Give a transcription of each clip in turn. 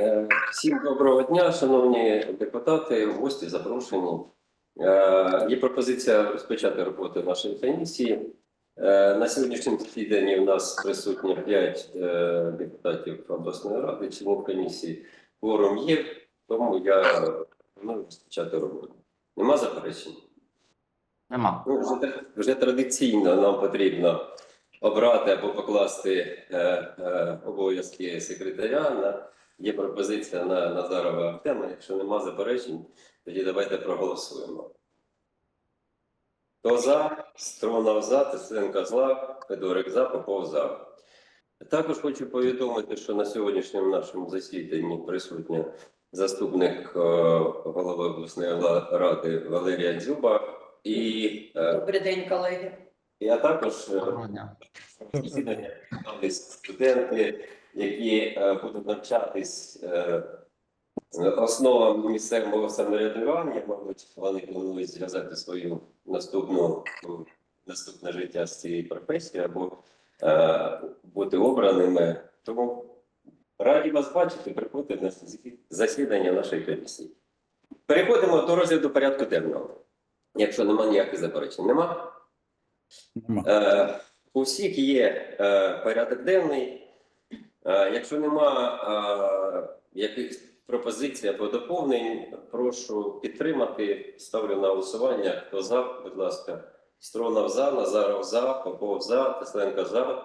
Е, Всім доброго дня, шановні депутати, гості, запрошені. Е, Є пропозиція розпочати роботу нашої комісії. Е, На сьогоднішньому засіданні у нас присутні 5 депутатів обласної ради, членів комісії. Форум є, тому я пропоную розпочати роботу. Нема заперечень? Нема. Ну, вже, вже традиційно нам потрібно обрати або покласти е, е, обов'язки секретаря. На, є пропозиція на Назарова Артема. Якщо нема заперечень, тоді давайте проголосуємо. Хто за? Стронав за, Тесленко за, Федорик за, Попов за. Також хочу повідомити, що на сьогоднішньому нашому засіданні присутня заступник е, голови обласної ради Валерія Дзюба і е, Добрий день, колеги. я також е, Доброго засідання студенти, які е, будуть навчатись е, основам місцевого самоврядування. Мабуть, вони планують зв'язати свою наступну наступне життя з цією професією або е, бути обраними. Тому раді вас бачити, приходьте на засідання нашої комісії. Переходимо до розгляду порядку денного. Якщо немає ніяких заперечень, нема? Нема. Е, у всіх є е, порядок денний. Е, якщо нема е, якихось пропозицій або доповнень, прошу підтримати. Ставлю на голосування. Хто за, будь ласка. Стронов за, Назаров за, Попов за, Тесленко за,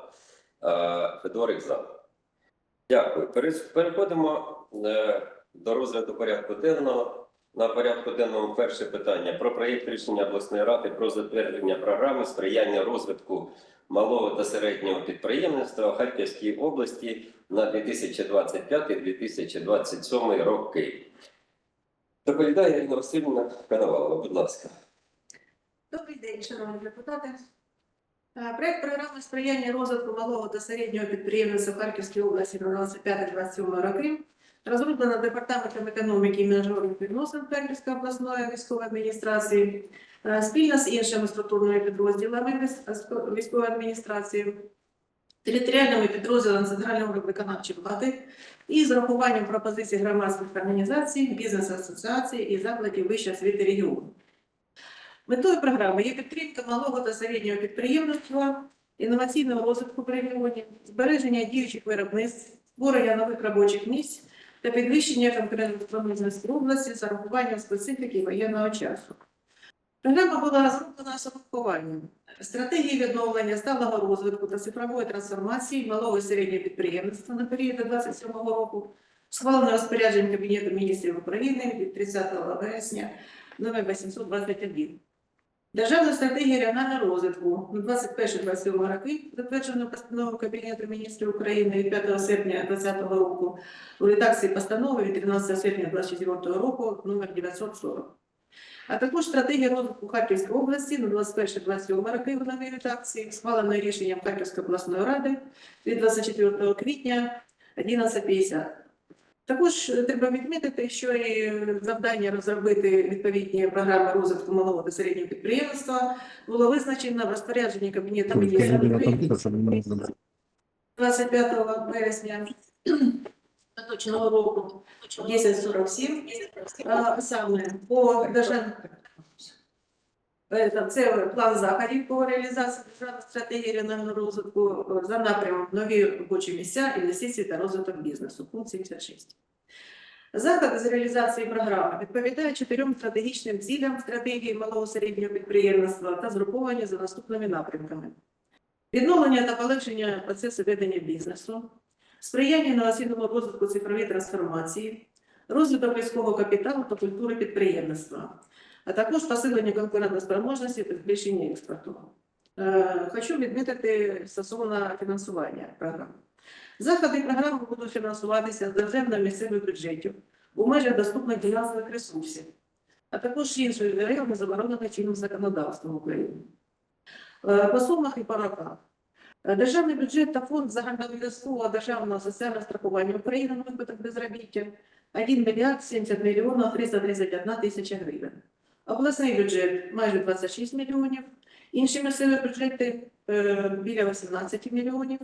е, Федорик за. Дякую. Переходимо до розгляду порядку денного. На порядку денному перше питання про проєкт рішення обласної ради про затвердження програми сприяння розвитку малого та середнього підприємництва Харківській області на 2025-2027 роки. Доповідає Ірина Васильівна Коновалова, будь ласка. Добрий день, шановні депутати. Е, Проект програми сприяння розвитку малого та середнього підприємництва в Харківській області на 25-27 роки розроблено департаментом економіки і міжнародних відносин Харківської обласної військової адміністрації е, спільно з іншими структурними підрозділами військової адміністрації, територіальними підрозділами центральної виконавчої влади і з урахуванням пропозицій громадських організацій, бізнес-асоціацій і закладів вищої освіти регіону. Метою програми є підтримка малого та середнього підприємництва, інноваційного розвитку в регіоні, збереження діючих виробництв, створення нових робочих місць та підвищення конкурентоспроможності області з урахуванням специфіки воєнного часу. Програма була розроблена з урахуванням стратегії відновлення сталого розвитку та цифрової трансформації малого і середнього підприємництва на період до 2027 року, схвалено розпорядженням Кабінету міністрів України від 30 вересня номер 821. Державна стратегія регіонального розвитку на 21-27 роки, затверджена постановою Кабінету міністрів України від 5 серпня 2020 року у редакції постанови від 13 серпня 2024 року номер 940. А також стратегія розвитку Харківської області на 21-27 роки в новій редакції, схваленої рішенням Харківської обласної ради від 24 квітня 1150. Також треба відмітити, що і завдання розробити відповідні програми розвитку малого та середнього підприємництва було визначено в розпорядженні Кабінету міністрів 25 вересня поточного року 1047, а саме по державному це план заходів по реалізації державної стратегії регіонального розвитку е, за напрямом нові робочі місця, інвестиції та розвиток бізнесу. Пункт 76. Заходи з реалізації програми відповідають чотирьом стратегічним цілям стратегії малого середнього підприємництва та згруповані за наступними напрямками: відновлення та полегшення процесу ведення бізнесу, сприяння інноваційному розвитку цифрової трансформації, розвиток людського капіталу та культури підприємництва, а також посилення конкурентоспроможності та збільшення експорту. Е, Хочу відмітити стосовно фінансування програми. Заходи програми будуть фінансуватися з державного місцевих бюджетів у межах доступних фінансових ресурсів, а також інших джерел, заборонених чинним законодавством України. Е, По сумах і по роках. Е, Державний бюджет та фонд загальнообов'язкового державного соціального страхування України на випадок безробіття 1 мільярд 70 мільйонів 331 тисяча гривень. Обласний бюджет майже 26 мільйонів, інші місцеві бюджети е, біля 18 мільйонів,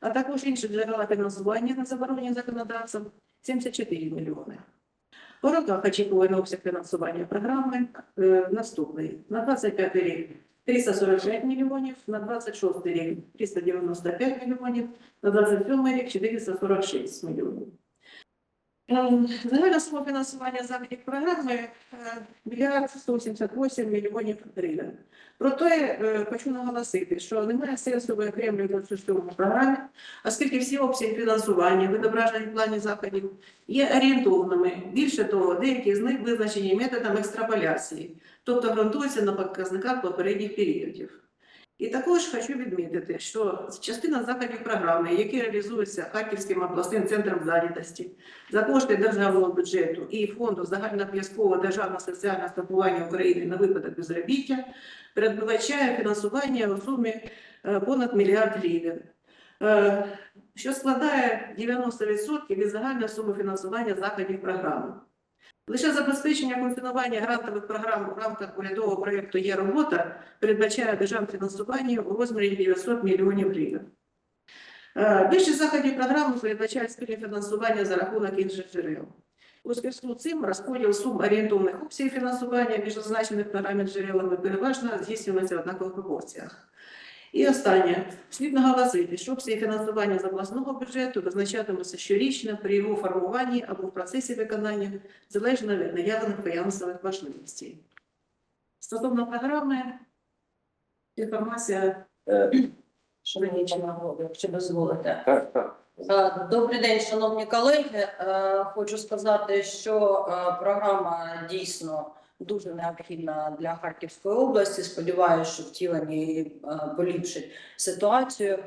а також інші джерела фінансування на заборонені законодавством 74 мільйони. По роках очікуваний обсяг фінансування програми е, наступний. На 25 рік 345 мільйонів, на 26 рік 395 мільйонів, на 27 рік 446 мільйонів. Е, Загальна сума фінансування заходів програми е, мільярд 178 мільйонів гривень. Проте е, хочу наголосити, що немає сенсу виокремлювати в цьому програмі, оскільки всі обсяги фінансування, відображені в плані заходів, є орієнтовними. Більше того, деякі з них визначені методом екстраполяції, тобто ґрунтуються на показниках попередніх періодів. І також хочу відмітити, що частина заходів програми, які реалізуються Харківським обласним центром зайнятості за кошти державного бюджету і фонду загальнообов'язкового державного соціального страхування України на випадок безробіття, передбачає фінансування у сумі е, понад мільярд гривень, е, що складає 90% від загальної суми фінансування заходів програми. Лише забезпечення функціонування грантових програм у рамках урядового проєкту є робота передбачає державне фінансування у розмірі 900 мільйонів гривень. Е, Більшість заходів програми передбачають спільне фінансування за рахунок інших джерел. У зв'язку з цим розподіл сум орієнтовних обсягів фінансування між зазначеними програмами джерелами переважно здійснюється в однакових пропорціях. І останнє, слід наголосити, що обсяги фінансування з обласного бюджету визначатимуться щорічно при його формуванні або в процесі виконання, залежно від наявних фінансових можливостей. Стосовно програми, інформація Е, Шановні голови, якщо дозволите. Так, так. Е, Добрий день, шановні колеги. Е, Хочу сказати, що програма дійсно дуже необхідна для Харківської області. Сподіваюся, що втілення її е, поліпшить ситуацію.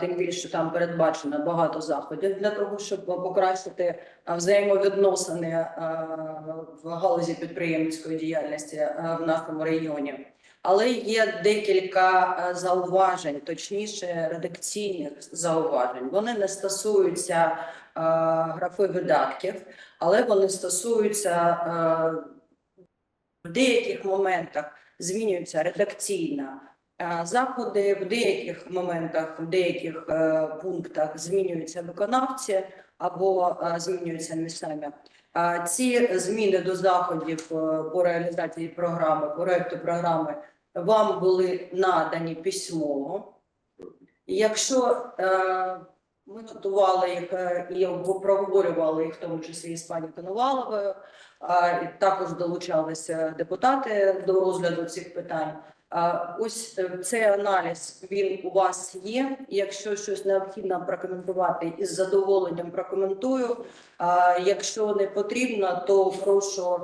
Тим більше там передбачено багато заходів для того, щоб покращити взаємовідносини в галузі підприємницької діяльності в нашому регіоні. Але є декілька зауважень, точніше редакційних зауважень. Вони не стосуються е, графи видатків, але вони стосуються в деяких моментах змінюються редакційно е, заходи, в деяких моментах, в деяких е, пунктах змінюються виконавці або е, змінюються місцями. Ці зміни до заходів е, по реалізації програми, проекту програми вам були надані письмово. Якщо ми готували їх е, і проговорювали їх, в тому числі і з пані Коноваловою, також долучалися депутати до розгляду цих питань. Ось е, цей аналіз він у вас є. Якщо щось необхідно прокоментувати, із задоволенням прокоментую. Якщо не потрібно, то прошу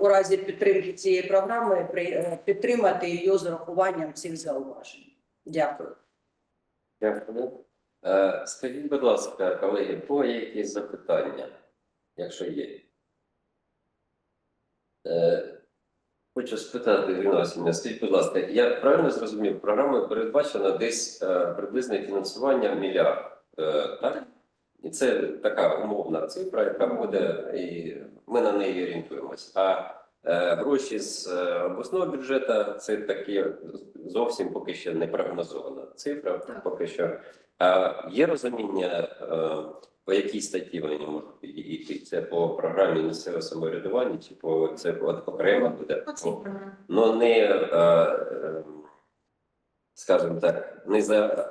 у разі підтримки цієї програми е, підтримати її з урахуванням всіх зауважень. Дякую. Дякую. Е, Скажіть, будь ласка, колеги, по якісь запитання, якщо є. Е, Хочу спитати, Ірина скажіть, будь ласка, я правильно зрозумів, програмою передбачено десь е, приблизне фінансування мільярд, так? І це така умовна цифра, яка буде, і ми на неї орієнтуємось. А гроші з обласного бюджету це такі зовсім поки що не прогнозована цифра, поки що. А є розуміння, е, по якій статті вони можуть йти? Це по програмі місцевого самоврядування, чи по це окремо буде? Ну не, е, е, скажімо так, не за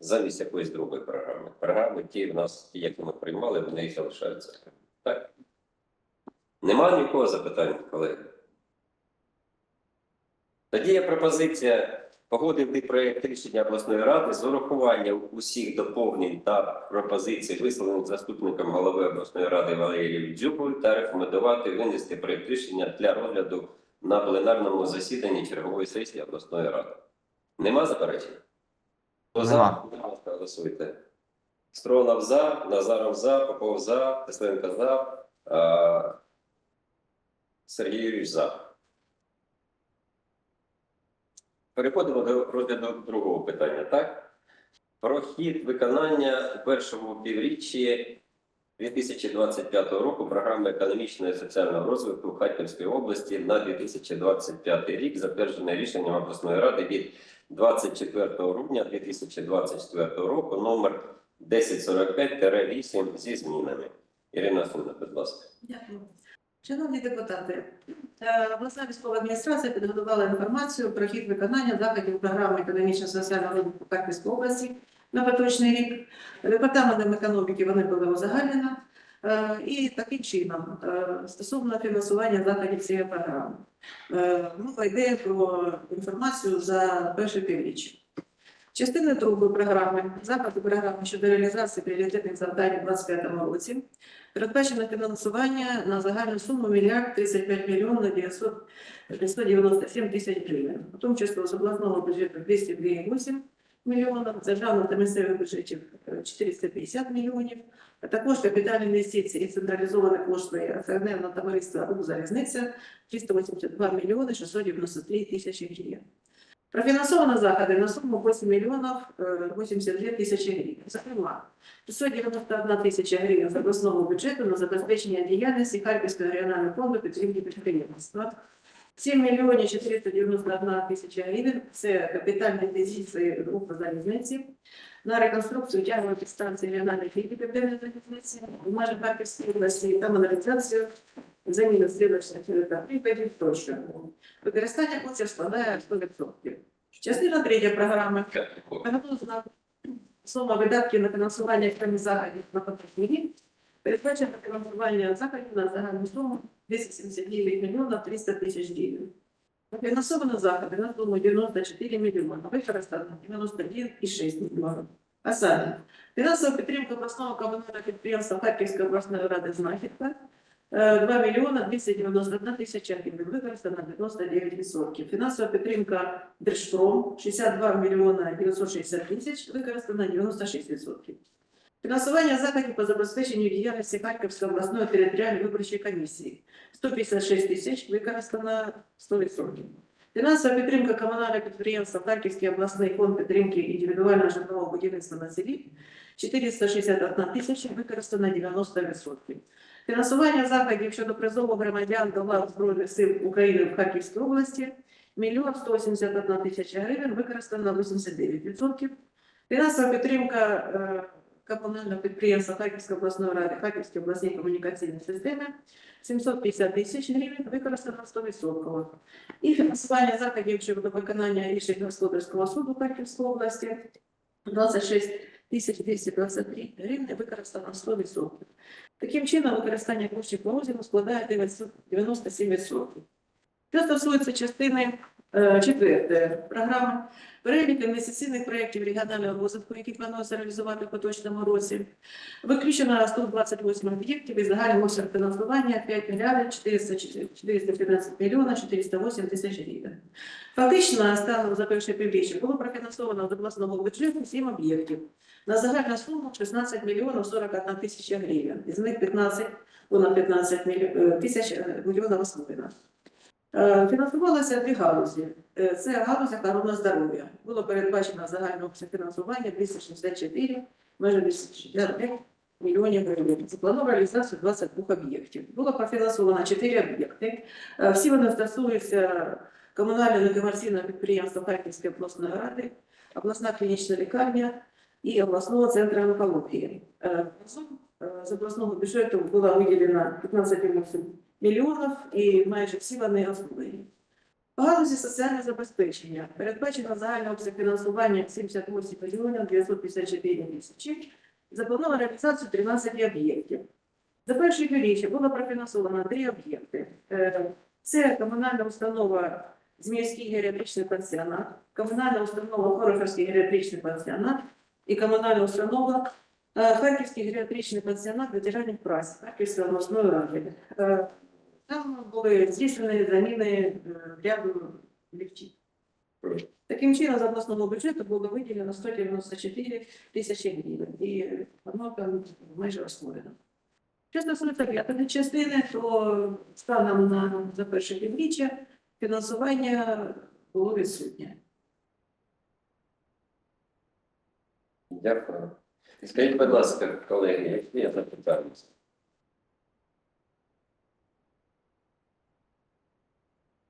замість якоїсь другої програми. Програми ті в нас, ті, які ми приймали, вони залишаються. Так? Нема нікого запитань, колеги. Тоді є пропозиція погодити проєкт рішення обласної ради з урахуванням усіх доповнень та пропозицій, висловлених заступником голови обласної ради Валерією Дзюбою, та рекомендувати винести проєкт рішення для розгляду на пленарному засіданні чергової сесії обласної ради. Нема заперечень? Хто за? Нема. Голосуйте. Стронов за, Назаров за, Попов за, Тесленко за, Сергій Юрійович за. Переходимо до розгляду другого питання, так? Про хід виконання у першому півріччі 2025 року програми економічного і соціального розвитку Харківської області на 2025 рік, затверджене рішенням обласної ради від 24 грудня 2024 року, номер 1045-8 зі змінами. Ірина Васильівна, будь ласка. Дякую. Шановні депутати, е, обласна військова адміністрація підготувала інформацію про хід виконання заходів програми економічно-соціального розвитку Харківської області на поточний рік. Департаментом економіки вони були узагальнені. Е, І таким чином, е, стосовно фінансування заходів цієї програми, е, мова йде про інформацію за перше півріччя. Частини другої програми, заходи програми щодо реалізації пріоритетних завдань у 2025 році Передбачено фінансування на загальну суму мільярд 35 мільйонів 900 997 тисяч гривень, у тому числі з обласного бюджету 202,8 мільйонів, державного та місцевих бюджетів е, 450 мільйонів, а також капітальні інвестиції і централізовані кошти акціонерного товариства «Укрзалізниця» 382 мільйони 693 тисячі гривень. Профінансовано заходи на суму 8 мільйонів е, 82 тисячі гривень. Зокрема, 591 тисяча гривень з обласного бюджету на забезпечення діяльності Харківського регіонального фонду підтримки підприємства. 7 мільйонів 491 тисяча гривень – це капітальні інвестиції групи залізниці на реконструкцію тягової підстанції регіональної філії Південної залізниці в межах Харківської області та модернізацію заміни слідочних припадів тощо. Використання коштів складає 100%. Частина третя програми Переносна сума видатків на фінансування окремих заходів на рік передбачено фінансування заходів на загальну суму 279 мільйонів 300 тисяч гривень. Фінансовано заходи на суму 94 мільйони, використано 91,6 мільйонів. А саме, фінансова підтримка обласного комунального підприємства Харківської обласної ради «Знахідка» 2 мільйона 291 тисяча гривень, використано 99%. Фінансова підтримка Держпром 62 мільйона 960 тисяч, використано 96%. Фінансування заходів по забезпеченню діяльності Харківської обласної територіальної виборчої комісії 156 тисяч, використано 100%. Фінансова підтримка комунального підприємства Харківський обласний фонд підтримки індивідуального житлового будівництва на селі 461 тисяча, використано 90%. Фінансування заходів щодо призову громадян до лав Збройних сил України в Харківській області мільйон 181 тисяча гривень, використано 89%. Фінансова підтримка е, комунального підприємства Харківської обласної ради, Харківській обласній комунікаційній системи 750 тисяч гривень, використано 100%. І фінансування заходів щодо виконання рішень господарського суду Харківської області 26 тисяч 223 гривні, використано 100%. Таким чином, використання коштів по розміру складає 97%. Що стосується частини е, програми, перелік інвестиційних проєктів регіонального розвитку, які планується реалізувати в поточному році, виключено 128 об'єктів і загальний обсяг фінансування 5 мільярдів 414 мільйонів 408 тисяч гривень. Фактично, станом за перше півріччя було профінансовано з обласного бюджету 7 об'єктів на загальну суму 16 мільйонів 41 тисяча гривень. Із них 15, понад 15 тисяч е, мільйонів освоєно. Е, Фінансувалися дві галузі. Е, Це галузь охорони здоров'я. Було передбачено загальне фінансування 264, майже 265 мільйонів гривень. Заплановано реалізацію 22 об'єктів. Було профінансовано 4 об'єкти. Е, Всі вони стосуються комунального некомерційного підприємства Харківської обласної ради, обласна клінічна лікарня і обласного центру онкології. З обласного бюджету було виділено 15,8 мільйонів і майже всі вони освоєні. В галузі соціального забезпечення передбачено загальний обсяг фінансування 78 мільйонів 954 тисячі. Заплановано реалізацію 13 об'єктів. За перше півріччя було профінансовано три об'єкти. Е, Це комунальна установа Зміївський геріатричний пансіонат, комунальна установа Хороховський геріатричний пансіонат і комунальна установа е, Харківський геріатричний пансіонат ветеранів праці Харківської обласної ради. Там були здійснені заміни е, ряду ліфтів. Таким чином, з обласного бюджету було виділено 194 тисячі гривень, і воно там майже освоєно. Що стосується п'ятої частини, то станом на за перше півріччя фінансування було відсутнє. Дякую. Скажіть, будь ласка, колеги, які є запитання?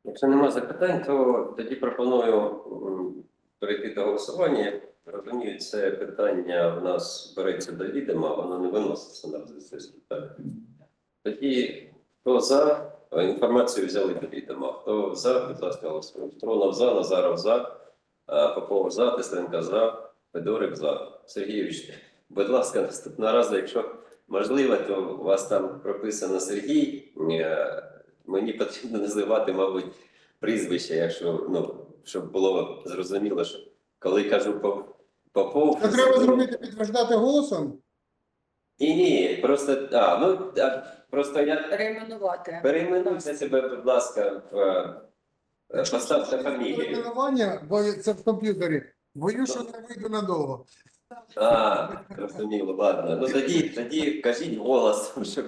Якщо немає запитань, то тоді пропоную перейти до голосування. Розумію, це питання в нас береться до відома, воно не виноситься на. Так? Тоді хто за Е, інформацію взяли до відома. Хто за, будь ласка, голосуємо. Тронов за, Назаров за, е, Попов за, Тесленко за, Федорик за. Сергійович, будь ласка, наступного разу, якщо можливо, то у вас там прописано Сергій. Мені потрібно називати, мабуть, прізвище, якщо ну, щоб було зрозуміло, що коли кажу Поп- Попов. Це треба зробити підтверждати голосом. Ні, ні, просто а, ну а, просто я Перейменувати. перейменуйте себе, будь ласка, в е, поставте фамілію. Перейменування, бо це в комп'ютері. Боюсь, що не вийду надовго. А, зрозуміло, ладно. Ну тоді, тоді кажіть голос, щоб,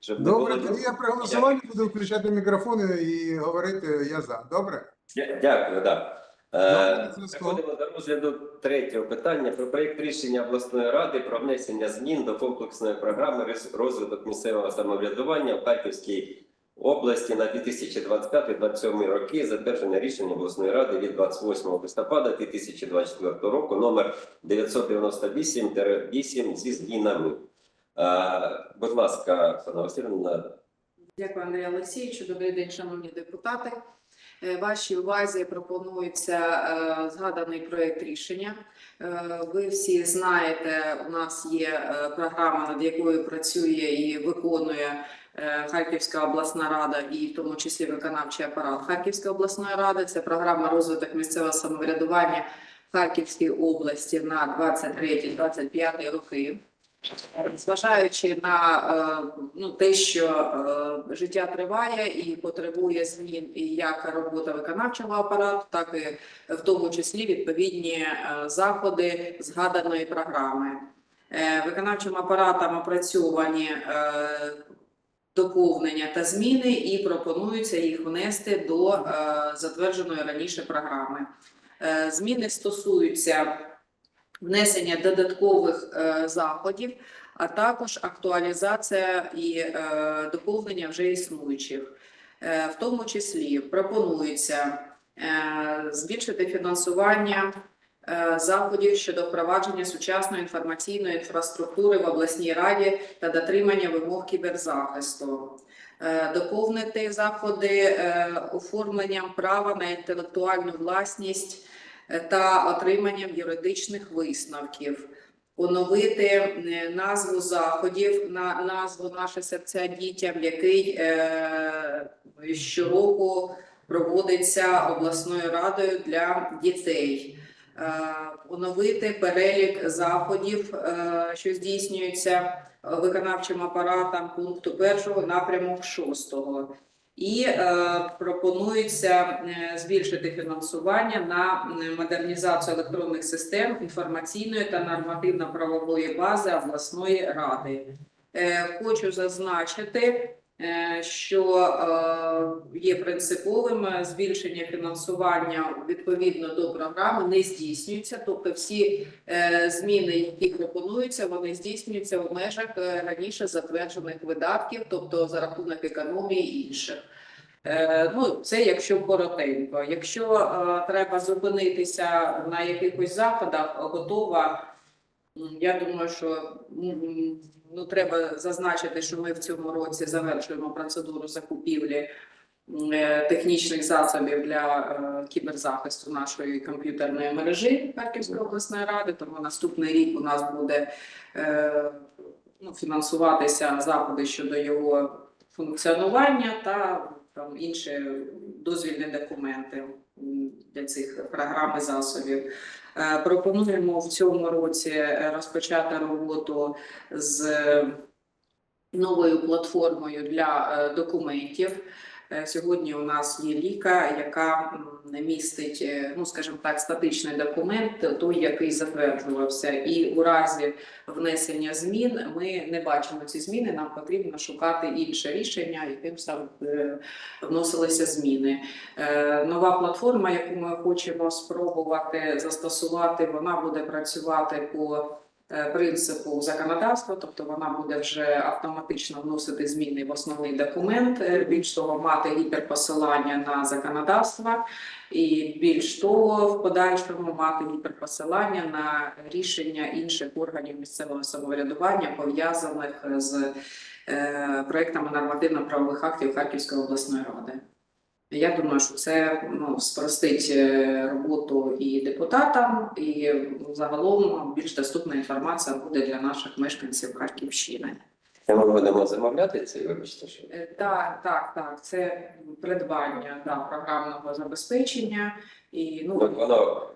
щоб не Добре, було. тоді я при голосуванні буду включати мікрофон і говорити я за. Добре? Дя- Дякую, так. Добре, Е, зв'язку. Переходимо до розгляду третього питання про проєкт рішення обласної ради про внесення змін до комплексної програми роз- розвиток місцевого самоврядування в Харківській області на 2025-2027 роки, затверджене рішення обласної ради від 28 листопада 2024 року, номер 998-8 зі змінами. Е, Будь ласка, Оксана Васильівна, Дякую, Андрій Олексійовичу. Добрий день, шановні депутати. Е, Вашій увазі пропонується е, згаданий проект рішення. Е, Ви всі знаєте, у нас є програма, над якою працює і виконує Харківська обласна рада, і в тому числі виконавчий апарат Харківської обласної ради. Це програма розвиток місцевого самоврядування в Харківській області на 23-25 роки. Зважаючи на е, ну, те, що е, життя триває і потребує змін і як робота виконавчого апарату, так і в тому числі відповідні е, заходи згаданої програми. Виконавчим апаратом опрацьовані доповнення та зміни, і пропонується їх внести до затвердженої раніше програми. Зміни стосуються внесення додаткових е, заходів, а також актуалізація і е, доповнення вже існуючих. Е, в тому числі пропонується збільшити фінансування заходів щодо впровадження сучасної інформаційної інфраструктури в обласній раді та дотримання вимог кіберзахисту. Доповнити заходи оформленням права на інтелектуальну власність та отриманням юридичних висновків, оновити е, назву заходів на назву Наше серця дітям, який е, щороку проводиться обласною радою для дітей. Е, Оновити перелік заходів, що здійснюються виконавчим апаратом пункту першого напрямок шостого. І е, пропонується е, збільшити фінансування на модернізацію електронних систем інформаційної та нормативно-правової бази обласної ради. Е, хочу зазначити, е, що е, є принциповим е, збільшення фінансування відповідно до програми не здійснюється, тобто всі е, зміни, які пропонуються, вони здійснюються в межах е, раніше затверджених видатків, тобто за рахунок економії і інших. Е, Ну, це якщо коротенько. Якщо е, треба зупинитися на якихось заходах, готова. Я думаю, що ну, треба зазначити, що ми в цьому році завершуємо процедуру закупівлі е, технічних засобів для е, кіберзахисту нашої комп'ютерної мережі Харківської обласної ради. Тому наступний рік у нас буде е, ну, фінансуватися заходи щодо його функціонування та там інші дозвільні документи для цих програм і засобів. Е, Пропонуємо в цьому році е, розпочати роботу з новою платформою для е, документів. Е, Сьогодні у нас є ліка, яка містить, е, ну скажімо так, статичний документ, той, який затверджувався, і у разі внесення змін ми не бачимо ці зміни. Нам потрібно шукати інше рішення, яким саме е, вносилися зміни. Нова платформа, яку ми хочемо спробувати застосувати, вона буде працювати по принципу законодавства, тобто вона буде вже автоматично вносити зміни в основний документ. Е, Більш того, мати гіперпосилання на законодавство, і більш того, в подальшому мати гіперпосилання на рішення інших органів місцевого самоврядування пов'язаних з е, проектами нормативно-правових актів Харківської обласної ради. Я думаю, що це ну, спростить е, роботу і депутатам, і загалом більш доступна інформація буде для наших мешканців Харківщини. Це ми будемо замовляти це, вибачте, що. Е, Так, так, так. Це придбання да, програмного забезпечення і ну Ну, Воно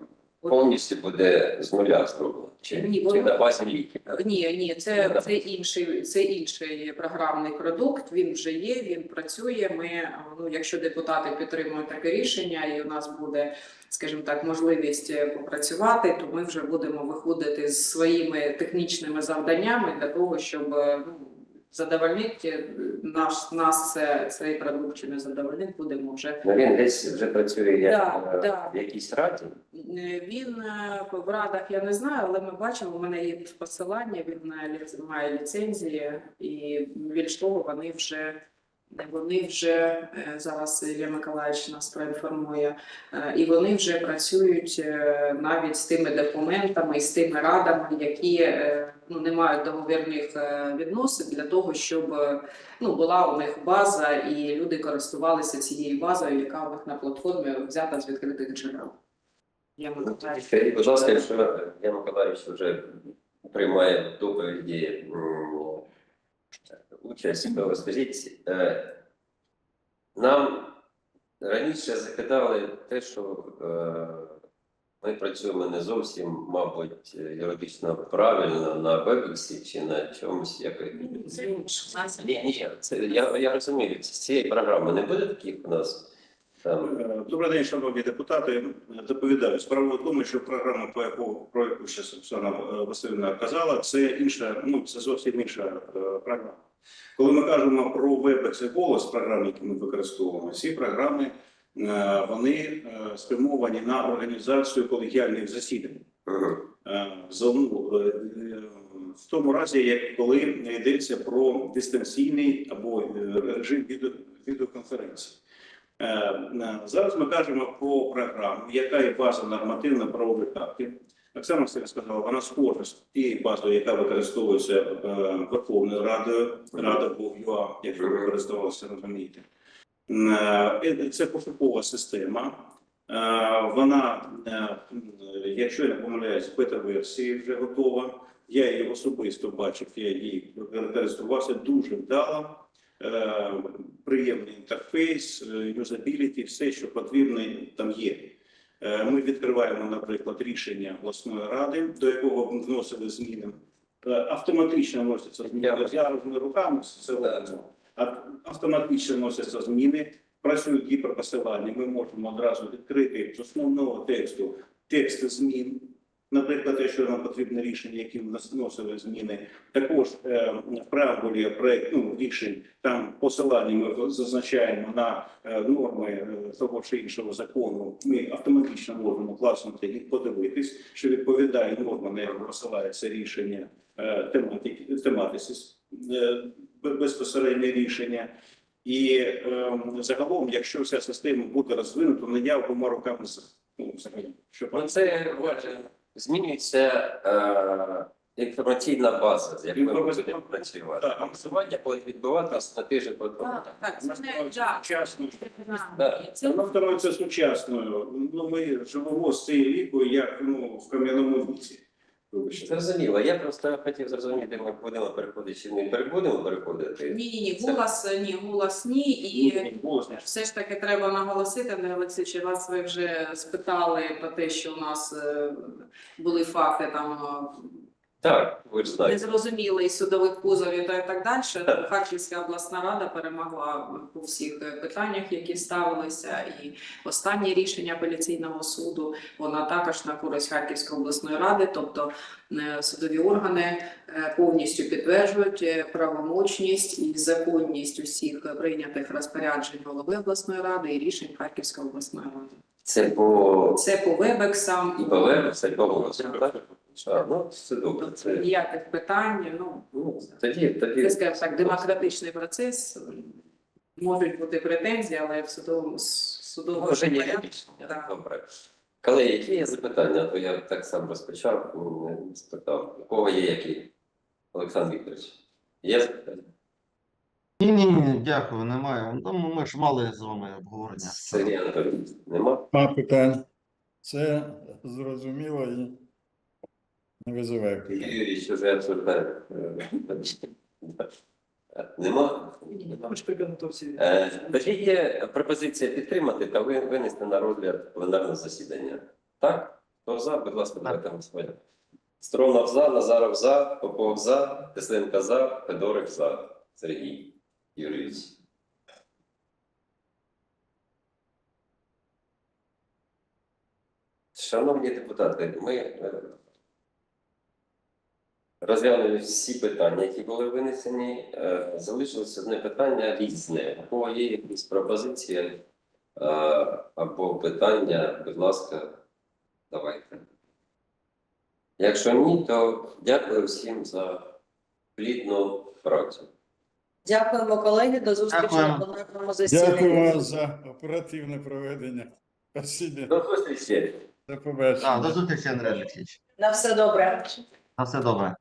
повністю буде з нуля зроблено. Чи, Ні, чи воно- на базі ліків? Ні, ні, це, це інший, це інший програмний продукт. Він вже є, він працює. Ми, ну, якщо депутати підтримують таке рішення, і у нас буде, скажімо так, можливість е, попрацювати, то ми вже будемо виходити з своїми технічними завданнями для того, щоб е, ну, задовольнити наш нас це, цей продукт чи не задовольнить, будемо вже Ну, він десь вже працює як Да, е, да. в якійсь раді. Е, Він е, в радах я не знаю, але ми бачимо, у мене є посилання, він е, має ліцензії, і більш того, вони вже вони вже е, зараз Ілля Миколаївич нас проінформує, е, і вони вже працюють е, навіть з тими документами і з тими радами, які е, ну, не мають договірних е, відносин для того, щоб е, ну, була у них база, і люди користувалися цією базою, яка у них на платформі взята з відкритих джерел. Я Миколаївич. Будь ласка, якщо Ян Миколаївич вже приймає доповіді участь, то скажіть, е, нам раніше закидали те, що е, ми працюємо не зовсім, мабуть, юридично правильно на Бебексі чи на чомусь якось. Ні, ні, це я, я розумію, з цієї програми не буде таких у нас там. Е, Добрий день, шановні депутати. Доповідаю. Справа в тому, що програма, по яку про яку ще Оксана е, Васильівна казала, це інша, ну це зовсім інша е, програма. Коли ми кажемо про і голос, програми, які ми використовуємо, ці програми е, вони е, спрямовані на організацію колегіальних засідань. Е, ну, в тому разі, як коли йдеться про дистанційний або режим відео, відеоконференції. Зараз ми кажемо про програму, яка є база нормативно-правових актів. Оксана Васильівна сказала, вона схожа з тією базою, яка використовується е, Верховною Радою, Рада БОВЮА, якщо ви користувалися, розумієте. Е, Це пошукова система. Е, Вона, е, якщо я не помиляюсь, бета-версії вже готова. Я її особисто бачив, я її користувався дуже вдало. Е, Приємний інтерфейс, е, юзабіліті, все, що потрібно, там є. Е, Ми відкриваємо, наприклад, рішення обласної ради, до якого вносили зміни. Е, Автоматично вносяться зміни. Я- розумію руками це. А- Автоматично вносяться зміни, працюють гіперпосилання. Ми можемо одразу відкрити з основного тексту текст змін. Наприклад, якщо нам потрібне рішення, яким вносили зміни, також е, в преамбулі проект ну, рішень там посилання ми зазначаємо на е, норми е, того чи іншого закону. Ми автоматично можемо класнути і подивитись, що відповідає нормам, на яку посилається рішення е, тематики тематиці е, безпосереднє рішення. І е, загалом, якщо вся система буде розвинута, не я обома руками. Ну, взагалі, що Ну, це е, змінюється е, інформаційна база, з якою ми Інформаційна- будемо працювати. Так. Голосування буде відбуватися на тиждень по Так, так, це не да. сучасною. Да. Це Вона становиться сучасною. Ну, ми живемо з цією вікою, як ну, в кам'яному віці. Вибачте. Зрозуміло. Я просто хотів зрозуміти, ми будемо переходити чи не перебудемо переходити. ні, ні, ні, голос, ні, голос ні, і все ж таки треба наголосити, Андрій Олексійович, вас ви вже спитали про те, що у нас е, були факти там е, Так, ви ж знаєте. незрозумілий судових позовів та так далі. Харківська обласна рада перемогла по всіх е, питаннях, які ставилися, і останнє рішення апеляційного суду вона також на користь Харківської обласної ради, тобто е, судові органи е, повністю підтверджують правомочність і законність усіх прийнятих розпоряджень голови обласної ради і рішень Харківської обласної ради. Це по Це по вебексам і по це голосу. так? Ну, все добре. Це, Ніяких питань. Ну, ну, тоді, тоді. це, скажімо так, демократичний процес. Можуть бути претензії, але в судовому судовому Вже є рішення. Так. Добре. Колеги, які є запитання? То я так сам розпочав, не спитав. У кого є які? Олександр Вікторович, є запитання? Ні, ні, ні, дякую, немає. Ну, ми ж мали з вами обговорення. Сергій Анатолійович, нема? Нема питань. Це зрозуміло і не визиває питань. Юрійович вже обсуждає. Нема? Е, Тоді є пропозиція підтримати та ви- винести на розгляд пленарне засідання. Так? Хто за, будь ласка, давайте голосувати. Стромов за, Назаров за, Попов за, Тесленко за, Федорик за. Сергій Юрійович. Шановні депутати, ми е, розглянули всі питання, які були винесені. Е, Залишилося одне питання різне. Кого є якісь пропозиції е, або питання, будь ласка, давайте. Якщо ні, то дякую всім за плідну працю. Дякуємо, колеги. До зустрічі на. Дякую пленарному засіданні. вам за оперативне проведення. Спасибі. До зустрічі! До побачення. А, до зустрічі, Андрій Олексійович. На все добре. На все добре.